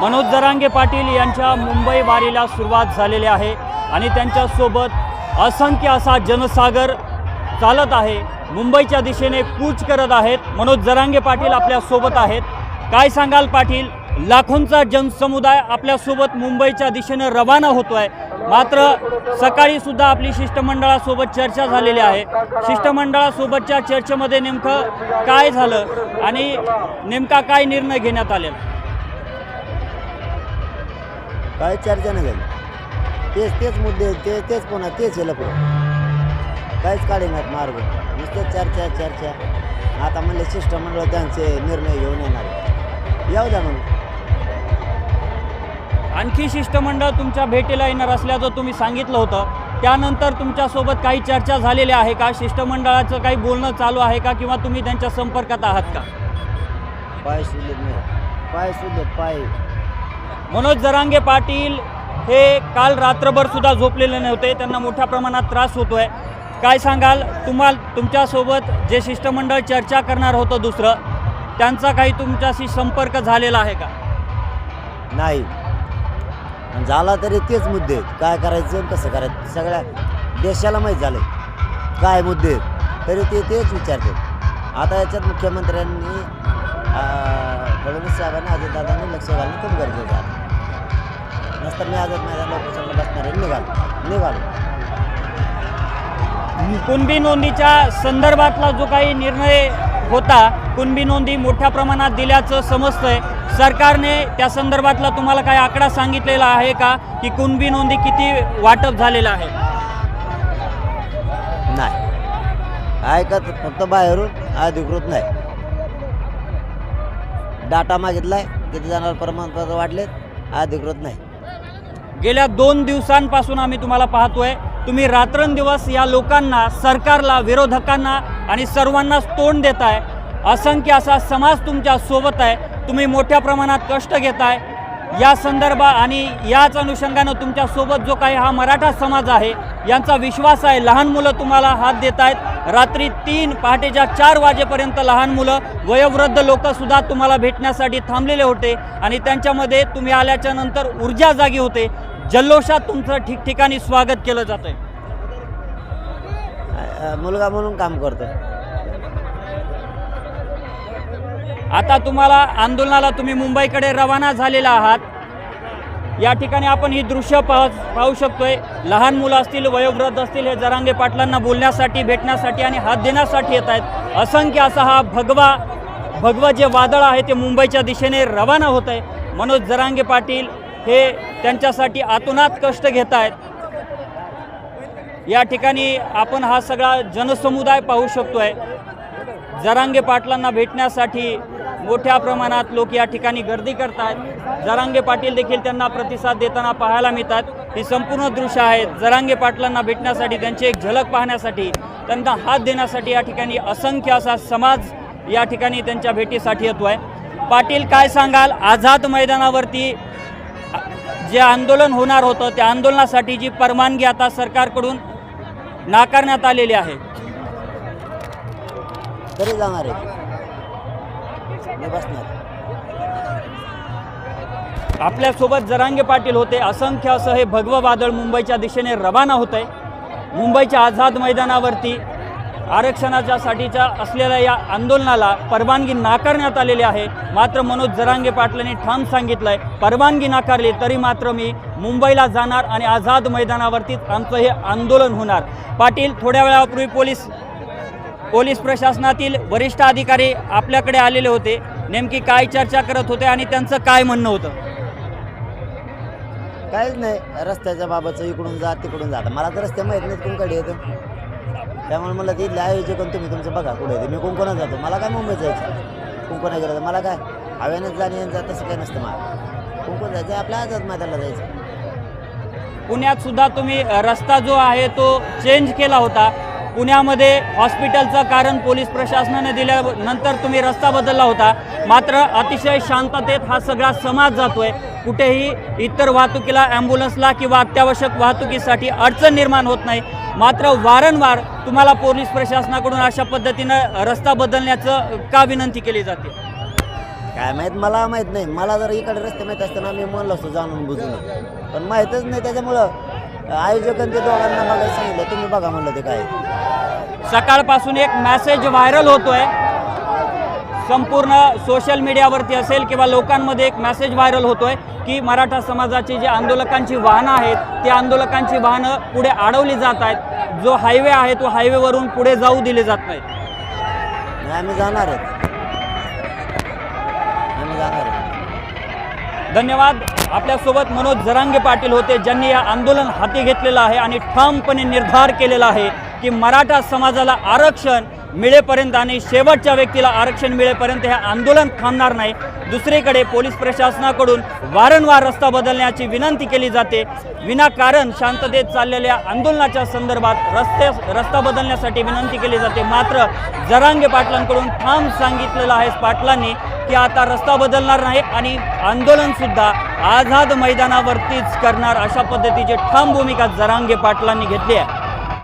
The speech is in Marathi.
मनोज जरांगे पाटील यांच्या मुंबई वारीला सुरुवात झालेली आहे आणि त्यांच्यासोबत असंख्य असा जनसागर चालत आहे. मुंबईच्या दिशेने कूच करत आहेत. मनोज जरांगे पाटील आपल्यासोबत आहेत. काय सांगाल पाटील? लाखोंचा जनसमुदाय आपल्यासोबत मुंबईच्या दिशेनं रवाना होतोय. मात्र सकाळी सुद्धा आपली शिष्टमंडळासोबत चर्चा झालेली आहे. शिष्टमंडळासोबतच्या चर्चेमध्ये नेमकं काय झालं आणि नेमका काय निर्णय घेण्यात आलेला? काय चर्चा नाही झाली? तेच तेच मुद्दे ते तेच पुन्हा तेच हे लपडं काहीच काढेनात मार्ग. नुसतं चर्चा चर्चा आता म्हणले शिष्टमंडळ त्यांचे निर्णय घेऊन येणार येऊ द्या म्हणून आणखी शिष्टमंडळ तुमच्या भेटीला येणार असल्याचं तुम्ही सांगितलं होतं. त्यानंतर तुमच्यासोबत काही चर्चा झालेली आहे का? शिष्टमंडळाचं काही बोलणं चालू आहे का? किंवा तुम्ही त्यांच्या संपर्कात आहात का? पाय सुलेत नाही. पाय सुलेत पाय. मनोज जरांगे पाटील हे काल रात्रभर सुद्धा झोपलेले नव्हते. त्यांना मोठ्या प्रमाणात त्रास होतोय. काय सांगाल? तुम्हाला तुमच्यासोबत जे शिष्टमंडळ चर्चा करणार होतं दुसरं त्यांचा काही तुमच्याशी संपर्क झालेला आहे का? नाही. आणि झाला तरी तेच मुद्दे. आहेत काय करायचं आणि कसं करायचं? सगळ्या देशाला माहीत झालं काय मुद्दे? आहेत तरी ते तेच विचारतात आता याच्यात मुख्यमंत्र्यांनी अं, फडणवीस साहेबांनी अजितदादांनी लक्ष घालणं खूप गरजेचं आहे. नसतं मी आझाद मैदान लोकेशनला बसणार आहे. निघालो. निघालो. कुणबी नोंदीच्या संदर्भातला जो काही निर्णय होता कुणबी नोंदी मोठ्या प्रमाणात दिल्याचं समजतंय. सरकारने त्या संदर्भातला तुम्हाला काही आकडा सांगितलेला आहे का की कुणबी नोंदी किती वाटप झालेलं आहे? नाही. ऐकत फक्त बाहेरून अधिकृत नाही. डाटा मागितलाय किती जणांवर प्रमाणपत्र वाटलेत अधिकृत नाही. गेल्या दोन दिवसांपासून आम्ही तुम्हाला पाहतोय तुम्ही रात्रंदिवस या लोकांना सरकारला विरोधकांना आणि सर्वांनाच तोंड देताय. असंख्य असा समाज तुमच्यासोबत आहे. तुम्ही मोठ्या प्रमाणात कष्ट घेताय. या संदर्भात आणि याच अनुषंगानं तुमच्यासोबत जो काही हा मराठा समाज आहे यांचा विश्वास आहे. लहान मुलं तुम्हाला हात देत आहेत रात्री तीन पहाटेच्या चार वाजेपर्यंत लहान मुलं वयोवृद्ध लोकंसुद्धा तुम्हाला भेटण्यासाठी थांबलेले होते. आणि त्यांच्यामध्ये तुम्ही आल्याच्यानंतर ऊर्जा जागी होते. जल्लोषात तुमचं ठिकठिकाणी स्वागत केलं अ- अ, मुलगा म्हणून काम करतोय. आता तुम्हाला आंदोलनाला तुम्ही मुंबईकडे रवाना झालेला आहात. या ठिकाणी आपण ही दृश्य पाह पाहू शकतोय. लहान मुलं असतील वयोवृद्ध असतील हे जरांगे पाटलांना बोलण्यासाठी भेटण्यासाठी आणि हात देण्यासाठी येत आहेत. असंख्य असा हा भगवा भगवा जे वादळ आहे ते मुंबईच्या दिशेने रवाना होत आहे मनोज जरांगे पाटील हे त्यांच्यासाठी आतोनात कष्ट घेत आहेत. या ठिकाणी आपण हा सगळा जनसमुदाय पाहू शकतोय. जरांगे पाटलांना भेटण्यासाठी मोठ्या प्रमाणात लोक या ठिकाणी गर्दी करतात जरांगे पाटील देखील त्यांना प्रतिसाद देताना पाहायला मिळतात. ही संपूर्ण दृश्य आहेत जरांगे पाटलांना भेटण्यासाठी त्यांची एक झलक पाहण्यासाठी त्यांना हात देण्यासाठी या ठिकाणी असंख्य असा समाज या ठिकाणी त्यांच्या भेटीसाठी येतो आहे पाटील काय सांगाल? आझाद मैदानावरती जे आंदोलन होणार होतं त्या आंदोलनासाठी जी परवानगी आता सरकारकडून नाकारण्यात आलेली आहे. तरी जाणार आहे. मी बसणार. आपल्यासोबत जरांगे पाटील होते. असंख्य असं हे भगवं वादळ मुंबईच्या दिशेने रवाना होत आहे मुंबईच्या आझाद मैदानावरती आरक्षणाच्या साठीच्या असलेल्या या आंदोलनाला परवानगी नाकारण्यात आलेली आहे. मात्र मनोज जरांगे पाटलांनी ठाम सांगितलं आहे परवानगी नाकारली तरी मात्र मी मुंबईला जाणार आणि आझाद मैदानावरतीच आमचं हे आंदोलन होणार. पाटील थोड्या वेळापूर्वी पोलीस पोलीस प्रशासनातील वरिष्ठ अधिकारी आपल्याकडे आलेले होते. नेमकी काय चर्चा करत होते आणि त्यांचं काय म्हणणं होतं? काहीच नाही. रस्त्याच्या बाबतचं इकडून जा तिकडून जा. मला तर रस्ते माहीत नाही कोणकडे येतं. त्यामुळे मला ती आयोजक आणि तुम्ही तुमचं बघा कुठे येते मी कोणकोणात जातो. मला काय मुंबईत जायचं कोणकोणा गेलं तर मला काय? हव्यानेच जाणे आणि जा तसं काही नसतं मला. कोणकोण जायचं आपल्या आझाद मैदानाला जायचं पुण्यात सुद्धा तुम्ही रस्ता जो आहे तो चेंज केला होता. पुण्यामध्ये हॉस्पिटलचं कारण पोलीस प्रशासनाने दिल्यानंतर तुम्ही रस्ता बदलला होता. मात्र अतिशय शांततेत हा सगळा समाज जातोय. कुठेही इतर वाहतुकीला ॲम्ब्युलन्सला किंवा अत्यावश्यक वाहतुकीसाठी अडचण निर्माण होत नाही. मात्र वारंवार तुम्हाला पोलीस प्रशासनाकडून अशा पद्धतीनं रस्ता बदलण्याचं का विनंती केली जाते? काय माहीत? मला माहीत नाही. मला जर इकडे रस्ते माहीत असताना मी म्हणलं असतो जाणून बुजून. पण माहीतच नाही त्याच्यामुळं आयोजकांनी ते दोघांना मला सांगितलं. तुम्ही बघा म्हणलं ते काय सकाळपासून एक मेसेज व्हायरल होतोय. संपूर्ण सोशल मीडियावरती असेल किंवा लोकांमध्ये एक मेसेज व्हायरल होतोय की मराठा समाजाची जी आंदोलकांची वाहनं आहेत ती आंदोलकांची वाहनं पुढे अडवली जात आहेत. जो हायवे आहे तो हायवेवरून पुढे जाऊ दिले जात नाहीत. नाही आम्ही जाणार आहेत आम्ही जाणार आहेत धन्यवाद. आपल्यासोबत मनोज जरांगे पाटील होते ज्यांनी या आंदोलन हाती घेतलेलं आहे आणि ठामपणे निर्धार केलेला आहे की मराठा समाजाला आरक्षण मिळेपर्यंत आणि शेवटच्या व्यक्तीला आरक्षण मिळेपर्यंत हे आंदोलन थांबणार नाही. दुसरीकडे पोलीस प्रशासनाकडून वारंवार रस्ता बदलण्याची विनंती केली जाते. विनाकारण शांततेत चाललेल्या आंदोलनाच्या संदर्भात रस्ते रस्ता बदलण्यासाठी विनंती केली जाते. मात्र जरांगे पाटलांकडून ठाम सांगितलेलं आहे पाटलांनी की आता रस्ता बदलणार नाही आणि आंदोलनसुद्धा आझाद मैदानावरतीच करणार अशा पद्धतीची ठाम भूमिका जरांगे पाटलांनी घेतली आहे.